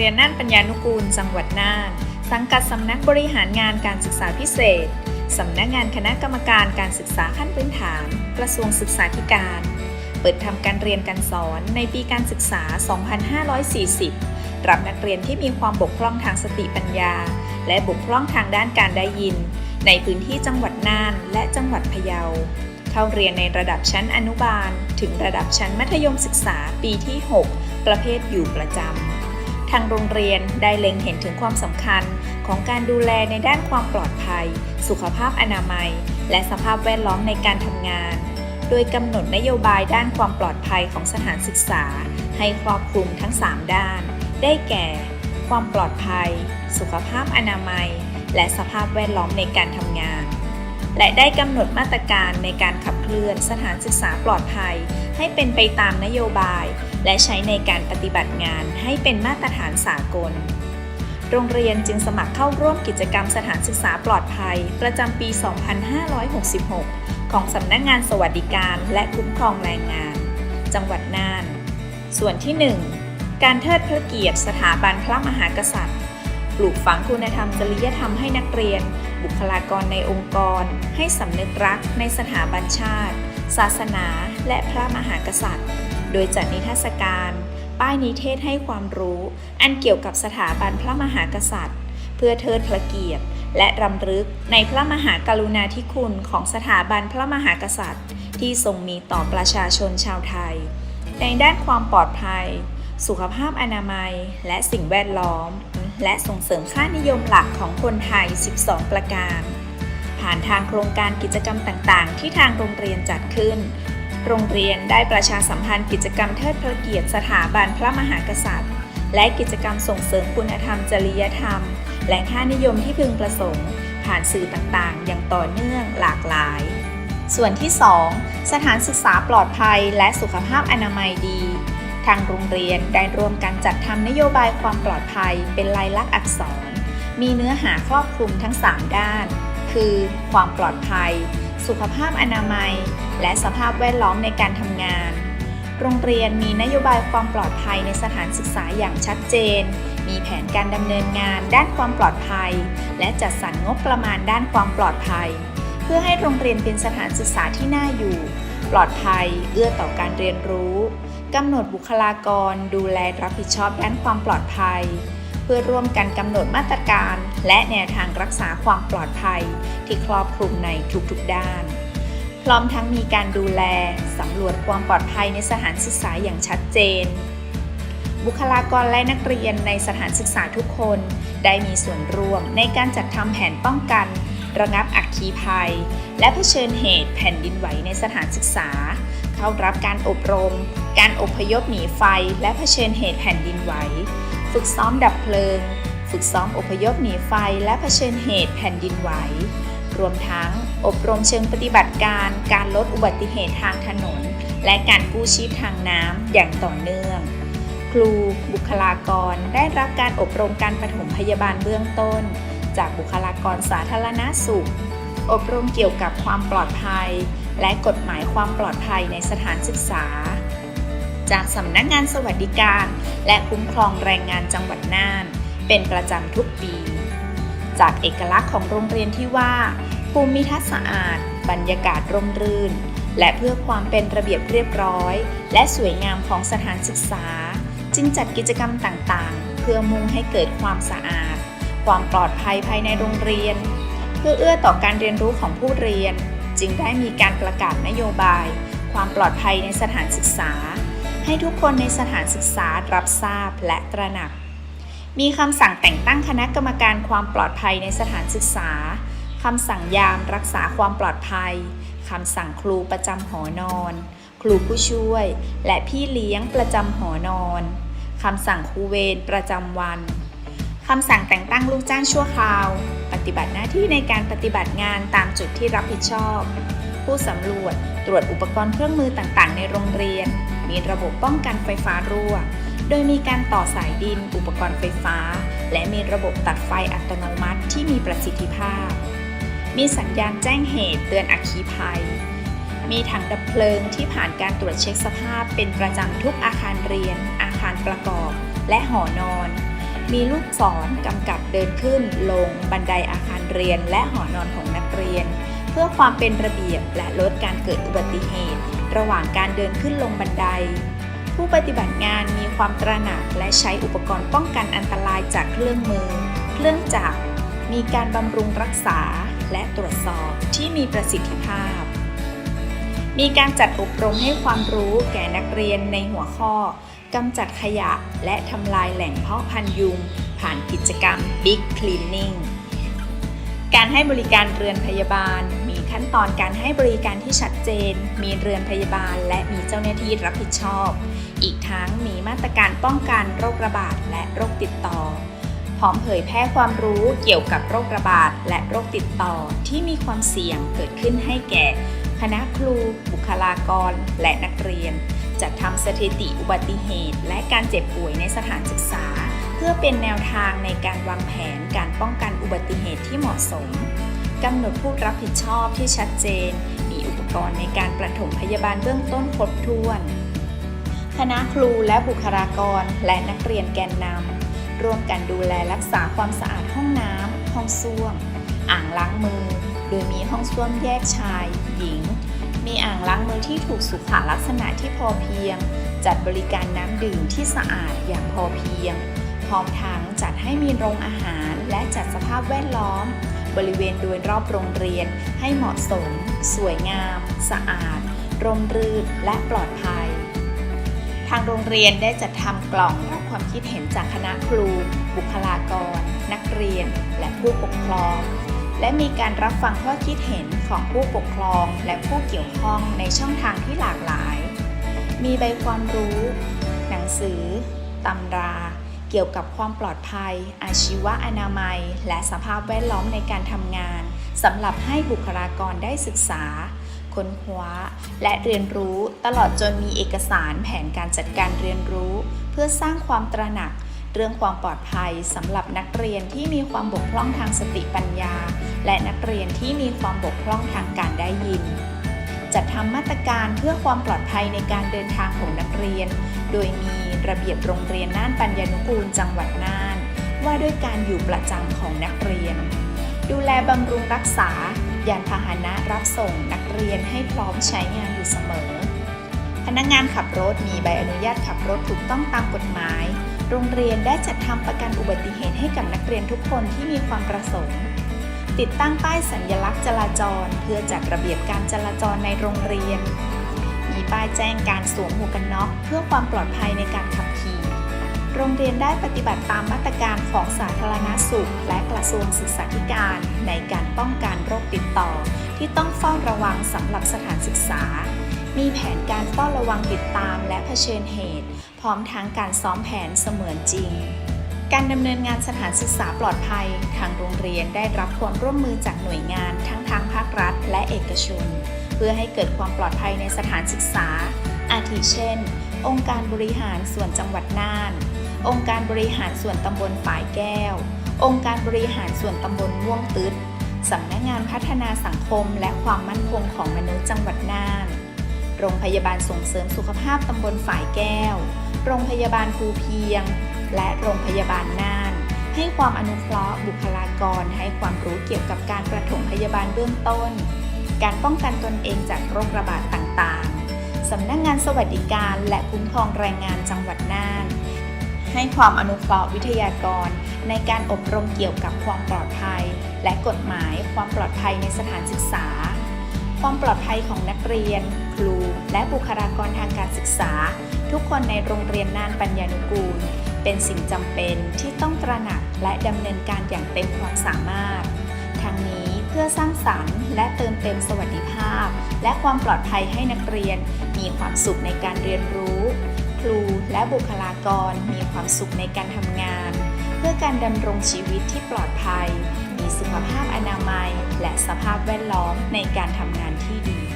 เรียนน่านปัญญานุกูล จังหวัดน่าน สังกัดสำนักบริหารงานการศึกษาพิเศษ สำนักงานคณะกรรมการการศึกษาขั้นพื้นฐาน กระทรวงศึกษาธิการ เปิดทำการเรียนการสอนในปีการศึกษา 2540 รับนักเรียนที่มีความบกพร่องทางสติปัญญา และบกพร่องทางด้านการได้ยิน ในพื้นที่จังหวัดน่านและจังหวัดพะเยา เข้าเรียนในระดับชั้นอนุบาล ถึงระดับชั้นมัธยมศึกษาปีที่ 6 ประเภทอยู่ประจำ ทางโรงเรียนได้เล็งเห็นถึงความสำคัญของการดูแลในด้านความปลอดภัย สุขภาพอนามัย และสภาพแวดล้อมในการทำงาน โดยกำหนดนโยบายด้านความปลอดภัยของสถานศึกษา ให้ครอบคลุมทั้ง 3 ด้าน ได้แก่ ความปลอดภัย สุขภาพอนามัย และสภาพแวดล้อมในการทำงาน และได้กำหนดมาตรการในการขับเคลื่อนสถานศึกษาปลอดภัย ให้เป็นไปตามนโยบาย และใช้ในการปฏิบัติงานให้เป็นมาตรฐานสากล โรงเรียนจึงสมัครเข้าร่วมกิจกรรมสถานศึกษาปลอดภัย ประจำปี 2566 ของสำนักงงานสวัสดิการและคุ้มครองแรงงาน จังหวัดน่าน ส่วนที่ 1 การเทิดพระเกียรติสถาบันพระมหากษัตริย์ปลูกฝังคุณธรรมจริยธรรมให้นักเรียน บุคลากรในองค์กร ให้สำนึกรักในสถาบันชาติ ศาสนา และพระมหากษัตริย์ โดยจัดนิทรรศการ ป้ายนิเทศให้ความรู้ อันเกี่ยวกับสถาบันพระมหากษัตริย์ เพื่อเทิดพระเกียรติ และรำลึกในพระมหากรุณาธิคุณของสถาบันพระมหากษัตริย์ ที่ทรงมีต่อประชาชนชาวไทย ในด้านความปลอดภัย สุขภาพอนามัย และสิ่งแวดล้อม และส่งเสริมค่านิยมหลักของคนไทย 12 ประการ ผ่านทางโครงการกิจกรรมต่างๆ ที่ทางโรงเรียนจัดขึ้น โรงเรียนได้ประชาสัมพันธ์กิจกรรมเทิดพระเกียรติสถาบันพระมหากษัตริย์ และกิจกรรมส่งเสริมคุณธรรมจริยธรรม และค่านิยมที่พึงประสงค์ ผ่านสื่อต่างๆ อย่างต่อเนื่องหลากหลาย ส่วนที่ 2 สถานศึกษาปลอดภัยและสุขภาพอนามัยดี ทางโรงเรียนได้ร่วมกันจัดทำนโยบายความปลอดภัยเป็นลายลักษณ์อักษร มีเนื้อหาครอบคลุมทั้ง 3 ด้าน คือ ความปลอดภัย สุขภาพอนามัย และสภาพแวดล้อมในการทำงาน โรงเรียนมีนโยบายความปลอดภัยในสถานศึกษาอย่างชัดเจน มีแผนการดำเนินงานด้านความปลอดภัย และจัดสรรงบประมาณด้านความปลอดภัย เพื่อให้โรงเรียนเป็นสถานศึกษาที่น่าอยู่ ปลอดภัย เอื้อต่อการเรียนรู้กำหนดบุคลากร ดูแลรับผิดชอบด้านความปลอดภัย พื่อร่วมกันกำหนดมาตรการ และแนวทางรักษาความปลอดภัย ที่ครอบคลุมในทุกๆด้าน พร้อมทั้งมีการดูแลสำรวจความปลอดภัยในสถานศึกษาอย่างชัดเจน บุคลากรและนักเรียนในสถานศึกษาทุกคน ได้มีส่วนร่วมในการจัดทำแผนป้องกัน ระงับอัคคีภัย และเผชิญเหตุแผ่นดินไหวในสถานศึกษา เข้ารับการอบรม การอพยพหนีไฟ และเผชิญเหตุแผ่นดินไหว ฝึกซ้อมดับเพลิง ฝึกซ้อมอพยพหนีไฟและเผชิญเหตุแผ่นดินไหว รวมทั้งอบรมเชิงปฏิบัติการ การลดอุบัติเหตุทางถนน และการกู้ชีพทางน้ำอย่างต่อเนื่อง ครู บุคลากรได้รับการอบรมการปฐมพยาบาลเบื้องต้น จากบุคลากรสาธารณสุข อบรมเกี่ยวกับความปลอดภัย และกฎหมายความปลอดภัยในสถานศึกษา จากสำนักงานสวัสดิการ และคุ้มครองแรงงานจังหวัดน่าน เป็นประจำทุกปี จากเอกลักษณ์ของโรงเรียนที่ว่า ภูมิทัศน์สะอาด บรรยากาศร่มรื่น และเพื่อความเป็นระเบียบเรียบร้อย และสวยงามของสถานศึกษา จึงจัดกิจกรรมต่างๆ เพื่อมุ่งให้เกิดความสะอาด ความปลอดภัยภายในโรงเรียน เพื่อเอื้อต่อการเรียนรู้ของผู้เรียน จึงได้มีการประกาศนโยบายความปลอดภัยในสถานศึกษา ให้ทุกคนในสถานศึกษารับทราบและตระหนัก มีคำสั่งแต่งตั้งคณะกรรมการความปลอดภัยในสถานศึกษาคำสั่งยามรักษาความปลอดภัยคำสั่งครูประจำหอนอน ครูผู้ช่วย และพี่เลี้ยงประจำหอนอนคำสั่งครูเวรประจำวันคำสั่งแต่งตั้งลูกจ้างชั่วคราว ปฏิบัติหน้าที่ในการปฏิบัติงานตามจุดที่รับผิดชอบ ผู้สำรวจ ตรวจอุปกรณ์เครื่องมือต่างๆ ในโรงเรียน มีระบบป้องกันไฟฟ้ารั่ว โดยมีการต่อสายดิน อุปกรณ์ไฟฟ้า และมีระบบตัดไฟอัตโนมัติที่มีประสิทธิภาพ มีสัญญาณแจ้งเหตุเตือนอัคคีภัย มีถังดับเพลิงที่ผ่านการตรวจเช็คสภาพ เป็นประจำทุกอาคารเรียน อาคารประกอบ และหอนอนมีลูกศรกำกับเดินขึ้นลงบันไดอาคารเรียนและหอนอนของนักเรียน พื่อความเป็นระเบียบและลดการเกิดอุบัติเหตุ ระหว่างการเดินขึ้นลงบันได ผู้ปฏิบัติงานมีความตระหนักและใช้อุปกรณ์ป้องกันอันตรายจากเครื่องมือ เครื่องจักร มีการบำรุงรักษาและตรวจสอบที่มีประสิทธิภาพ มีการจัดอบรมให้ความรู้แก่นักเรียนในหัวข้อกำจัดขยะและทำลายแหล่งเพาะพันธุ์ยุง ผ่านกิจกรรม Big Cleaning การให้บริการเรือนพยาบาล ขั้นตอนการให้บริการที่ชัดเจน มีเรือนพยาบาล และมีเจ้าหน้าที่รับผิดชอบ อีกทั้งมีมาตรการป้องกันโรคระบาดและโรคติดต่อ พร้อมเผยแพร่ความรู้เกี่ยวกับโรคระบาดและโรคติดต่อที่มีความเสี่ยงเกิดขึ้นให้แก่ คณะครู บุคลากร และนักเรียน จัดทำสถิติอุบัติเหตุ และการเจ็บป่วยในสถานศึกษา เพื่อเป็นแนวทางในการวางแผนการป้องกันอุบัติเหตุที่เหมาะสม กำหนดผู้รับผิดชอบที่ชัดเจน มีอุปกรณ์ในการประถมพยาบาลเบื้องต้นครบถ้วน คณะครูและบุคลากรและนักเรียนแกนนำร่วมกันดูแลรักษาความสะอาดห้องน้ำห้องส้วม อ่างล้างมือ โดยมีห้องส้วมแยกชาย หญิง มีอ่างล้างมือที่ถูกสุขลักษณะที่พอเพียง จัดบริการน้ำดื่มที่สะอาดอย่างพอเพียง พร้อมทั้งจัดให้มีโรงอาหารและจัดสภาพแวดล้อม บริเวณโดยรอบโรงเรียนให้เหมาะสม สวยงาม สะอาด ร่มรื่น และปลอดภัย ทางโรงเรียนได้จัดทำกล่องรับความคิดเห็นจากคณะครู บุคลากร นักเรียน และผู้ปกครอง และมีการรับฟังข้อคิดเห็นของผู้ปกครองและผู้เกี่ยวข้องในช่องทางที่หลากหลาย มีใบความรู้ หนังสือตำรา เกี่ยวกับความปลอดภัย อาชีวะอนามัย และสภาพแวดล้อมในการทำงานสำหรับให้บุคลากรได้ศึกษา ค้นคว้า และเรียนรู้ตลอดจนมีเอกสารแผนการจัดการเรียนรู้ เพื่อสร้างความตระหนัก เรื่องความปลอดภัยสำหรับนักเรียนที่มีความบกพร่องทางสติปัญญา และนักเรียนที่มีความบกพร่องทางการได้ยิน จัดทำมาตรการเพื่อความปลอดภัยในการเดินทางของนักเรียน โดยมีระเบียบโรงเรียนน่านปัญญานุกูลจังหวัดน่าน ว่าด้วยการอยู่ประจำของนักเรียน ดูแลบำรุงรักษายานพาหนะรับส่งนักเรียนให้พร้อมใช้งานอยู่เสมอ พนักงานขับรถมีใบอนุญาตขับรถถูกต้องตามกฎหมาย โรงเรียนได้จัดทำประกันอุบัติเหตุให้กับนักเรียนทุกคนที่มีความประสงค์ ติดตั้งป้ายสัญลักษณ์จราจร เพื่อจัดระเบียบการจราจรในโรงเรียน มีป้ายแจ้งการสวมหมวกกันน็อกเพื่อความปลอดภัยในการขับขี่ โรงเรียนได้ปฏิบัติตามมาตรการของสาธารณสุข และกระทรวงศึกษาธิการในการป้องกันโรคติดต่อ ที่ต้องเฝ้าระวังสำหรับสถานศึกษา มีแผนการเฝ้าระวังติดตามและเผชิญเหตุ พร้อมทั้งการซ้อมแผนเสมือนจริง การดำเนินงานสถานศึกษาปลอดภัย ทางโรงเรียนได้รับความร่วมมือจากหน่วยงานทั้งทางภาครัฐ และเอกชน เพื่อให้เกิดความปลอดภัยในสถานศึกษา อาทิเช่น องค์การบริหารส่วนจังหวัดน่าน องค์การบริหารส่วนตำบลฝายแก้ว องค์การบริหารส่วนตำบลม่วงตึดสำนักงานพัฒนาสังคม และความมั่นคงของมนุษย์จังหวัดน่าน โรงพยาบาลส่งเสริมสุขภาพตำบลฝายแก้ว โรงพยาบาลภูเพียง และโรงพยาบาลน่าน ให้ความอนุเคราะห์บุคลากรให้ความรู้เกี่ยวกับการประถมพยาบาลเบื้องต้น การป้องกันตนเองจากโรคระบาดต่างๆสำนักงานสวัสดิการและคุ้มครองแรงงานจังหวัดน่าน ให้ความอนุเคราะห์วิทยากร ในการอบรมเกี่ยวกับความปลอดภัย และกฎหมายความปลอดภัยในสถานศึกษา ความปลอดภัยของนักเรียน ครู และบุคลากรทางการศึกษา ทุกคนในโรงเรียนน่านปัญญานุกูล เป็นสิ่งจำเป็นที่ต้องตระหนักและดำเนินการอย่างเต็มความสามารถ ทั้งนี้เพื่อสร้างสรรค์และเติมเต็มสวัสดิภาพ และความปลอดภัยให้นักเรียน มีความสุขในการเรียนรู้ ครูและบุคลากรมีความสุขในการทำงาน เพื่อการดำรงชีวิตที่ปลอดภัย มีสุขภาพอนามัย และสภาพแวดล้อมในการทำงานที่ดี